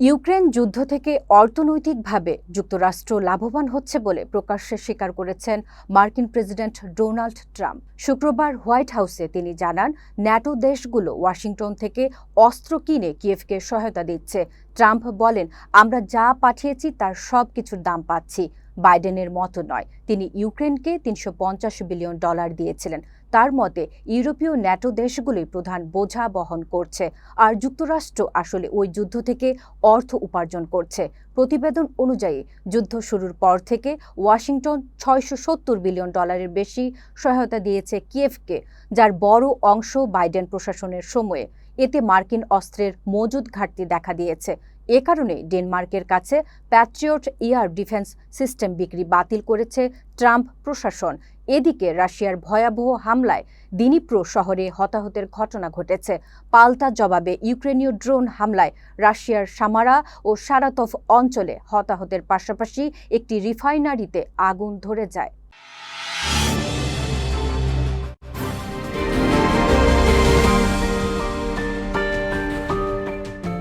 Ukraine যুদ্ধ থেকে অর্থনৈতিকভাবে যুক্তরাষ্ট্র লাভবান হচ্ছে বলে প্রকাশ্যে স্বীকার করেছেন মার্কিন প্রেসিডেন্ট ডোনাল্ড ট্রাম্প। শুক্রবার হোয়াইট হাউসে তিনি জানান, ন্যাটো দেশগুলো ওয়াশিংটন থেকে অস্ত্র কিনে কিয়েভকে সহায়তা দিচ্ছে। ট্রাম্প বলেন, আমরা যা পাঠিয়েছি তার সব কিছুর দাম পাচ্ছি। বাইডেনের মতো নয়। তিনি ইউক্রেনকে তিনশো পঞ্চাশ বিলিয়ন ডলার দিয়েছিলেন। তার মতে, ইউরোপীয় ন্যাটো দেশগুলি প্রধান বোঝা বহন করছে, আর যুক্তরাষ্ট্র আসলে ওই যুদ্ধ থেকে অর্থ উপার্জন করছে। প্রতিবেদন অনুযায়ী, যুদ্ধ শুরুর পর থেকে ওয়াশিংটন ছয়শো সত্তর বিলিয়ন ডলারের বেশি সহায়তা দিয়েছে কিয়েভকে, যার বড় অংশ বাইডেন প্রশাসনের সময়ে। এতে মার্কিন অস্ত্রের মজুদ ঘাটতি দেখা দিয়েছে। এ কারণে ডেনমার্কের কাছে প্যাট্রিয়ট এয়ার ডিফেন্স সিস্টেম বিক্রি বাতিল করেছে ট্রাম্প প্রশাসন। এদিকে রাশিয়ার ভয়াবহ হামলায় দিনিপ্রো শহরে হতাহতের ঘটনা ঘটেছে। পাল্টা জবাবে ইউক্রেনীয় ড্রোন হামলায় রাশিয়ার সামারা ও সারাতফ অঞ্চলে হতাহতের পাশাপাশি একটি রিফাইনারিতে আগুন ধরে যায়।